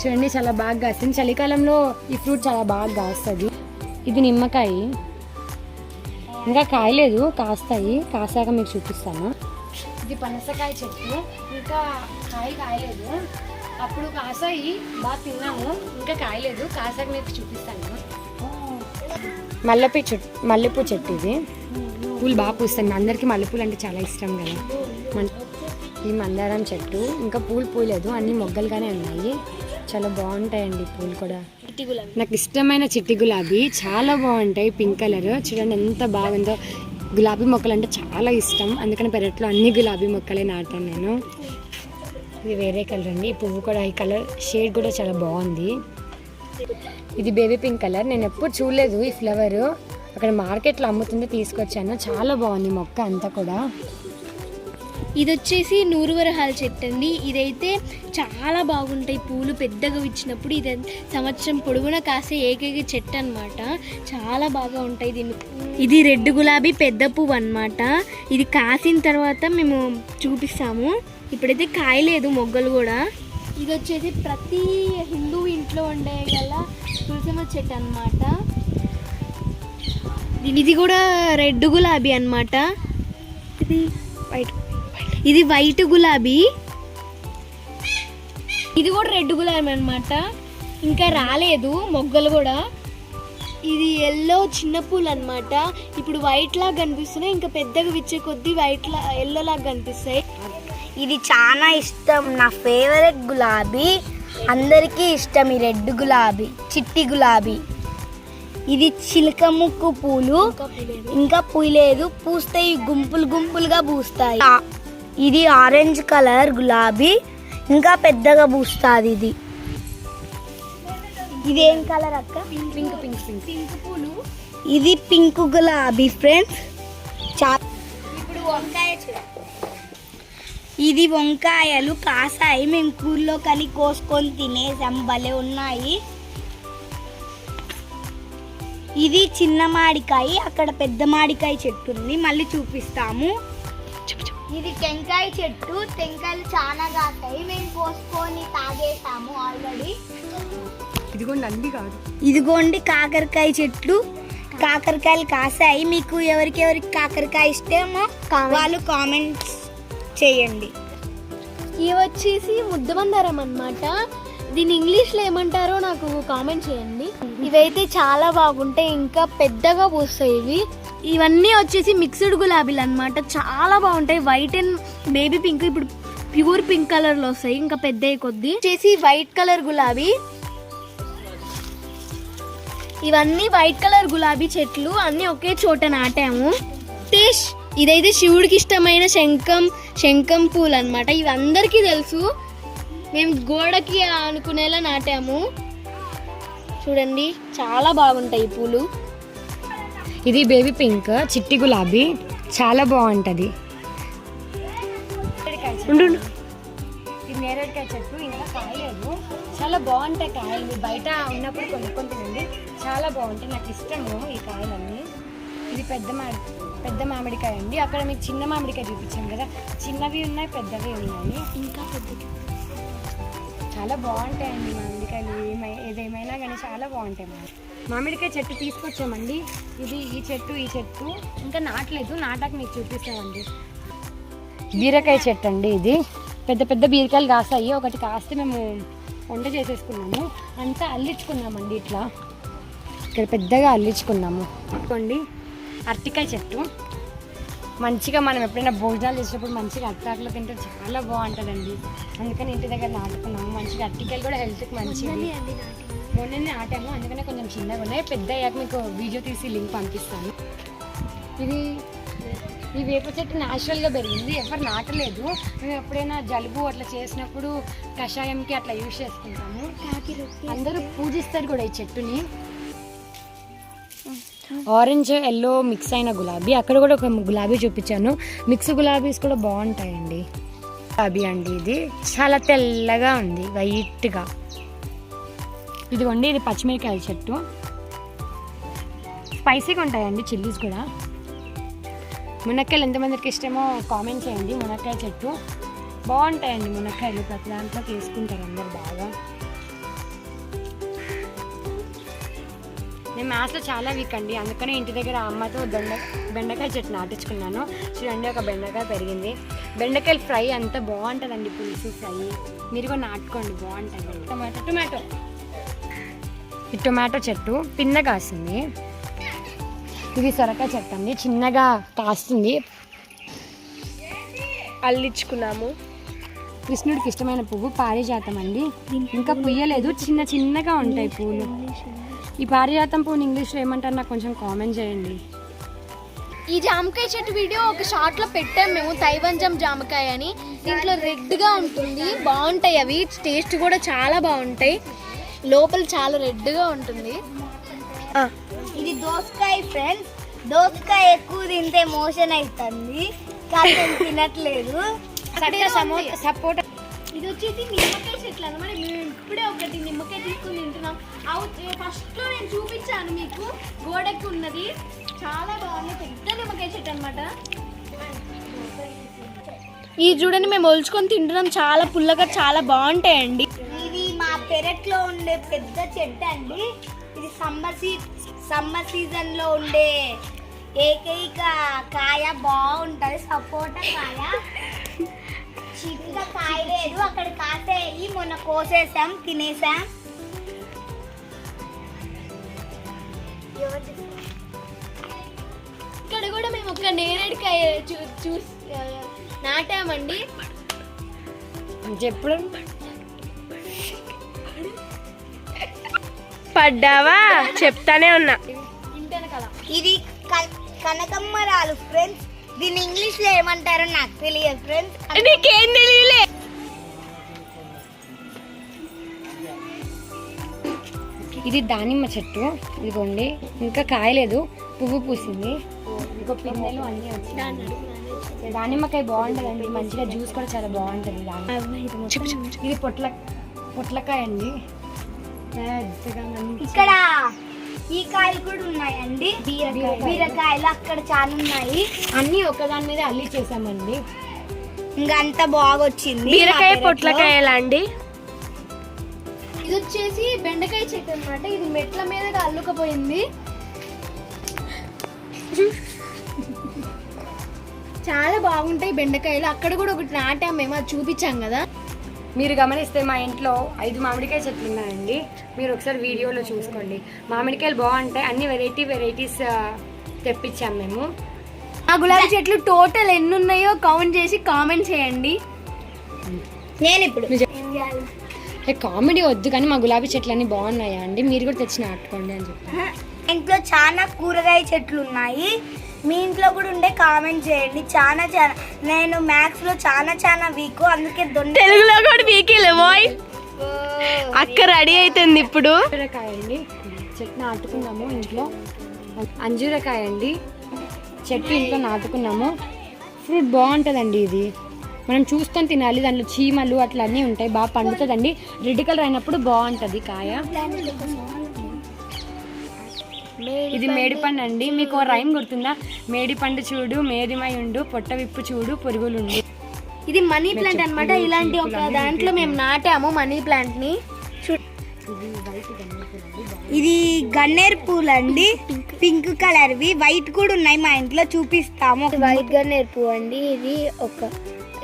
చూడండి చాలా బాగా కాస్తుంది. చలికాలంలో ఈ ఫ్రూట్ చాలా బాగా కాస్తుంది. ఇది నిమ్మకాయ. ఇంకా కాయలేదు కాస్తాయి. కాసాక మీకు చూపిస్తాను. ఇది పనసకాయ చెట్టు. ఇంకా కాయ కాయలేదు. అప్పుడు కాసాయి బాగా తిన్నాము. ఇంకా కాయలేదు. కాసాక మీకు చూపిస్తాను. మల్లెపూ చెట్టు మల్లెపూ చెట్టు ఇది. పూలు బాగా పూస్తాయి. అందరికీ మల్లెపూలు అంటే చాలా ఇష్టం కదా. ఈ మందారం చెట్టు. ఇంకా పూలు పూయలేదు. అన్ని మొగ్గలుగానే ఉన్నాయి. చాలా బాగుంటాయండి పూలు కూడా. నాకు ఇష్టమైన చిట్టి గులాబీ చాలా బాగుంటాయి పింక్ కలర్ చూడండి ఎంత బాగుందో. గులాబీ మొక్కలు అంటే చాలా ఇష్టం. అందుకని పెరట్లో అన్ని గులాబీ మొక్కలే నాటాను నేను. ఇది వేరే కలర్ అండి. ఈ పువ్వు కూడా ఈ కలర్ షేడ్ కూడా చాలా బాగుంది. ఇది బేబీ పింక్ కలర్ నేను ఎప్పుడు చూడలేదు ఈ ఫ్లవర్ అక్కడ మార్కెట్లో అమ్ముతుంటే తీసుకొచ్చాను. చాలా బాగుంది మొక్క అంతా కూడా. ఇది వచ్చేసి నూరు వరహాల చెట్టు అండి. ఇదైతే చాలా బాగుంటాయి. పూలు పెద్దగా ఇచ్చినప్పుడు ఇది సంవత్సరం పొడవునా కాసే ఏకైక చెట్టు అనమాట చాలా బాగా ఉంటాయి దీన్ని. ఇది రెడ్ గులాబీ పెద్ద పువ్వు అన్నమాట. ఇది కాసిన తర్వాత మేము చూపిస్తాము. ఇప్పుడైతే కాయలేదు మొగ్గలు కూడా. ఇది వచ్చేసి ప్రతి హిందూ ఇంట్లో ఉండే గల తులసమ్మ చెట్టు అనమాట ఇది కూడా రెడ్ గులాబీ అన్నమాట. ఇది వైట్ ఇది వైట్ గులాబీ. ఇది కూడా రెడ్ గులాబీ అన్నమాట. ఇంకా రాలేదు మొగ్గలు కూడా. ఇది ఎల్లో చిన్న పూలు అన్నమాట. ఇప్పుడు వైట్ లాగా కనిపిస్తున్నాయి ఇంకా పెద్దగా విచ్చే కొద్దీ వైట్ లా ఎల్లో లాగా కనిపిస్తాయి. ఇది చాలా ఇష్టం నా ఫేవరెట్ గులాబీ. అందరికీ ఇష్టం ఈ రెడ్ గులాబీ చిట్టి గులాబీ. ఇది చిలక ముక్కు పూలు. ఇంకా పూయలేదు పూస్తాయి గుంపులు గుంపులుగా పూస్తాయి. ఇది ఆరెంజ్ కలర్ గులాబీ ఇంకా పెద్దగా పూస్తుంది ఇది. ఇది ఏం కలర్ అక్క? Pink pink pink pink. పూలు. ఇది పింక్ గులాబీ ఫ్రెండ్స్ చా ఇప్పుడు వంకాయ ఇది వంకాయలు కాసాయి. మేము కూరలో కని కోసుకొని తినేసాం. భలే ఉన్నాయి. ఇది చిన్న మాడికాయ అక్కడ పెద్ద మాడికాయ చెట్టు ఉంది. మళ్ళీ చూపిస్తాము. ఇది టెంకాయ చెట్టు. టెంకాయలు చాలా కాస్తాయి మేము కోసుకొని తాగేసాము ఆల్రెడీ. ఇదిగోండి అంది కాదు ఇదిగోండి కాకరకాయ చెట్లు. కాకరకాయలు కాసాయి. మీకు ఎవరికి ఎవరికి కాకరకాయ ఇష్టమో వాళ్ళు కామెంట్స్ చేయండి. ఇవి వచ్చేసి ముద్దమందారం అన్నమాట. దీని ఇంగ్లీష్లో ఏమంటారో నాకు కామెంట్ చేయండి. ఇవైతే చాలా బాగుంటాయి. ఇంకా పెద్దగా పూస్తాయి ఇవి. ఇవన్నీ వచ్చేసి మిక్స్డ్ గులాబీలు అనమాట చాలా బాగుంటాయి. వైట్ అండ్ బేబీ పింక్ ఇప్పుడు ప్యూర్ పింక్ కలర్లో వస్తాయి. ఇంకా పెద్ద కొద్ది. వచ్చేసి వైట్ కలర్ గులాబీ. ఇవన్నీ వైట్ కలర్ గులాబీ చెట్లు. అన్ని ఒకే చోట నాటాము. టేష్ ఇదైతే శివుడికి ఇష్టమైన శంఖం శంఖం పూలు అనమాట ఇవి అందరికీ తెలుసు. మేము గోడకి అనుకునేలా నాటాము. చూడండి చాలా బాగుంటాయి ఈ పూలు. ఇది బేబీ పింక్ చిట్టి గులాబీ. చాలా బాగుంటది. ఇది నేరేడుకాయ చెట్టు ఇంకా కాయలేదు. చాలా బాగుంటాయి కాయలు. బయట ఉన్నప్పుడు కొనుక్కొని తినండి. చాలా బాగుంటాయి. నాకు ఇష్టము ఈ కాయలన్నీ. ఇది పెద్ద మామిడి పెద్ద మామిడికాయ అండి. అక్కడ మీకు చిన్న మామిడికాయ చూపించాను కదా. చిన్నవి ఉన్నాయి పెద్దవి ఉన్నాయి. ఇంకా పెద్దది చాలా బాగుంటాయండి మామిడికాయలు. ఏమై ఏదేమైనా కానీ చాలా బాగుంటాయి మా మామిడికాయ చెట్టు తీసుకొచ్చామండి. ఇది ఈ చెట్టు ఈ చెట్టు. ఇంకా నాటలేదు. నాటాక మీకు చూపిస్తామండి బీరకాయ చెట్టు అండి ఇది. పెద్ద పెద్ద బీరకాయలు కాస్తాయి ఒకటి కాస్తే మేము వంట చేసేసుకున్నాము. అంతా అల్లించుకున్నామండి ఇట్లా. ఇక్కడ పెద్దగా అల్లించుకున్నాము. ఇదిగోండి. అరటికాయ చెట్టు. మంచిగా మనం ఎప్పుడైనా భోజనాలు చేసినప్పుడు మంచిగా అట్టాకులో తింటే చాలా బాగుంటుందండి. అందుకని ఇంటి దగ్గర నాటుకున్నాము. మంచిగా అట్టికాయలు కూడా హెల్త్కి మంచిది మొన్ననే ఆటాము అందుకనే కొంచెం చిన్నగా ఉన్నాయి. పెద్ద అయ్యాక మీకు వీడియో తీసి లింక్ పంపిస్తాను. ఇది ఈ వేప చెట్టు న్యాచురల్గా పెరిగింది. ఎవరు నాటలేదు. మేము ఎప్పుడైనా జలుబు అట్లా చేసినప్పుడు కషాయంకి అట్లా యూజ్ చేసుకుంటాము. అందరూ పూజిస్తారు కూడా ఈ చెట్టుని. ఆరెంజ్ ఎల్లో మిక్స్ అయిన గులాబీ. అక్కడ కూడా ఒక గులాబీ చూపించాను. మిక్స్ గులాబీస్ కూడా బాగుంటాయండి. గులాబీ అండి ఇది. చాలా తెల్లగా ఉంది వైట్గా. ఇదిగోండి ఇది పచ్చిమిరకాయల చెట్టు. స్పైసీగా ఉంటాయండి చిల్లీస్ కూడా. మునక్కాయలు ఎంతమందికి ఇష్టమో కామెంట్ చేయండి. మునక్కాయ చెట్టు. బాగుంటాయండి మునక్కాయలు. ప్రతి దాంట్లో తీసుకుంటారు అందరు బాగా. నేను మ్యాథ్స్లో చాలా వీక్ అండి. అందుకనే ఇంటి దగ్గర అమ్మతో దొండ బెండకాయ చెట్టు నాటించుకున్నాను. చూడండి ఒక బెండకాయ పెరిగింది. బెండకాయలు ఫ్రై అంత బాగుంటుందండి పులుసు ఫ్రై. మీరు కూడా నాటుకోండి బాగుంటుంది. Tomato tomato. ఈ టొమాటో చెట్టు పిన్న కాసింది. ఇది సొరకాయ చెట్టు అండి. చిన్నగా కాస్తుంది. అల్లించుకున్నాము కృష్ణుడికి ఇష్టమైన పువ్వు పారిజాతం అండి ఇంకా పుయ్యలేదు చిన్న చిన్నగా ఉంటాయి పువ్వులు ఈ పారిజాతం పువ్వుని ఇంగ్లీష్లో ఏమంటారు? నాకు కొంచెం కామెంట్ చేయండి. ఈ జామకాయ చెట్టు వీడియో ఒక షార్ట్లో పెట్టాం మేము తైవంజం జామకాయ అని. దీంట్లో రెడ్గా ఉంటుంది బాగుంటాయి అవి. టేస్ట్ కూడా చాలా బాగుంటాయి. లోపల చాలా రెడ్గా ఉంటుంది ఇది దోసకాయ ఫ్రెండ్స్. దోసకాయ ఎక్కువ తింటే మోషన్ అవుతుంది కానీ నేను తినట్లేదు. సపోర్ట్ ఇది వచ్చేసి నిమ్మకాయ చెట్లు అన్నమాట మేము ఇప్పుడే ఒకటి నిమ్మకాయ తీసుకుని తింటున్నాం. అవు ఫస్ట్లో నేను చూపించాను మీకు. గోడకి ఉన్నది. చాలా బాగుంది. పెద్ద నిమ్మకాయ చెట్టు అనమాట ఇది చూడండి మేము ఒలుచుకొని తింటున్నాం. చాలా పుల్లగా చాలా బాగుంటాయండి. ఇది మా పెరట్లో ఉండే పెద్ద చెట్టు అండి. ఇది సమ్మర్ సీ సమ్మర్ సీజన్లో ఉండే ఏకైక కాయ. బాగుంటది. సపోటా కాయ. ఇంకా కాయ లేదు అక్కడ కాసేయి. మొన్న కోసేసాం తినేసాం ఇక్కడ కూడా మేము ఒక నేరేడుకాయ చూ చూసి నాటామండి. ఎప్పుడు పడ్డావా? చెప్తానే ఉన్నా. ఇది కనకమ్మరాలు ఫ్రెండ్స్. దీన్ని ఇంగ్లీష్లో ఏమంటారో నాకు తెలియదు ఫ్రెండ్స్ నీకేం తెలియలే? ఇది దానిమ్మ చెట్టు ఇదిగోండి. ఇంకా కాయలేదు పువ్వు పూసింది. ఇంకో పిందెలు అన్నీ వచ్చాయి దానిమ్మకాయ బాగుంటుందండి మంచిగా జ్యూస్ కూడా చాలా బాగుంటుంది దానిమ్మ. ఇది పొట్ల పొట్లకాయ అండి. ఇక్కడ ఈ కాయలు కూడా ఉన్నాయండి. బీరకాయలు. అక్కడ చాలా ఉన్నాయి. అన్నీ ఒకదాని మీద అల్లి చేసామండి. ఇంకా అంత బాగా వచ్చింది బీరకాయ. పొట్లకాయలా అండి? ఇది వచ్చేసి బెండకాయ చెట్టు అన్నమాట. ఇది మెట్ల మీద అల్లుకపోయింది. చాలా బాగుంటాయి బెండకాయలు. అక్కడ కూడా ఒకటి నాటాం మేము అది చూపించాం కదా. మీరు గమనిస్తే మా ఇంట్లో ఐదు మామిడికాయ చెట్లు ఉన్నాయండి. మీరు ఒకసారి వీడియోలో చూసుకోండి. మామిడికాయలు బాగుంటాయి. అన్ని వెరైటీ వెరైటీస్ తెప్పించాం మేము. ఆ గులాబీ చెట్లు టోటల్ ఎన్ని ఉన్నాయో కౌంట్ చేసి కామెంట్ చేయండి. నేను ఇప్పుడు. కామెడీ వద్దు కానీ మా గులాబీ చెట్లు అన్ని బాగున్నాయా అండి? మీరు కూడా తెచ్చి నాటుకోండి అని చెప్పి ఇంట్లో చాలా కూరగాయ చెట్లు ఉన్నాయి. మీ ఇంట్లో కూడా ఉండే కామెంట్ చేయండి. చాలా చాలా నేను మ్యాథ్స్లో చాలా చాలా వీక్ అందుకే దొండ తెలుగులో కూడా వీకిలే బాయ్ అక్క రెడీ అవుతుంది ఇప్పుడు. అంజూరకాయ అండి చెట్టు నాటుకున్నాము ఇంట్లో. అంజూరకాయ అండి చెట్టు ఇంట్లో నాటుకున్నాము ఫ్రూట్ బాగుంటుందండి ఇది. మనం చూసుకొని తినాలి. దాంట్లో చీమలు అట్లా అన్నీ ఉంటాయి. బాగా పండుతుందండి. రెడ్ కలర్ అయినప్పుడు బాగుంటుంది కాయ. ఇది మేడిపండు అండి మీకు రైమ్ గుర్తుందా? మేడిపండు చూడు మేదిమై ఉండు పొట్ట విప్పు చూడు పురుగులుండు. ఇది మనీ ప్లాంట్ అన్నమాట. ఇలాంటి ఒక దాంట్లో మేము నాటాము మనీ ప్లాంట్ని ఇది గన్నేరు పూలు అండి పింక్ కలర్ వి వైట్ కూడా ఉన్నాయి మా ఇంట్లో చూపిస్తాము. వైట్గా నేర్పు అండి. ఇది ఒక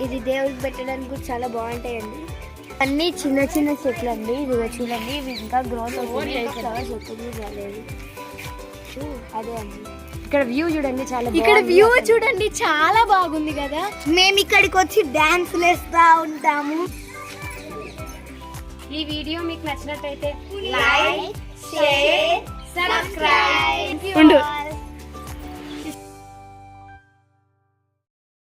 ఇది దేవుడికి పెట్టడానికి కూడా చాలా బాగుంటాయండి. అన్ని చిన్న చిన్న చెట్లు అండి ఇది చూడండి. ఇవి ఇంకా గ్రోత్ అవుతుంది వస్తుంది రాలేదు. అదే అండి. ఇక్కడ వ్యూ చూడండి చాలా ఇక్కడ బాగుంది వ్యూ. చూడండి చాలా బాగుంది కదా. మేము ఇక్కడికి వచ్చి డాన్స్ వేస్తా ఉంటాము. ఈ వీడియో మీకు నచ్చినట్టయితే లైక్ షేర్ సబ్స్క్రైబ్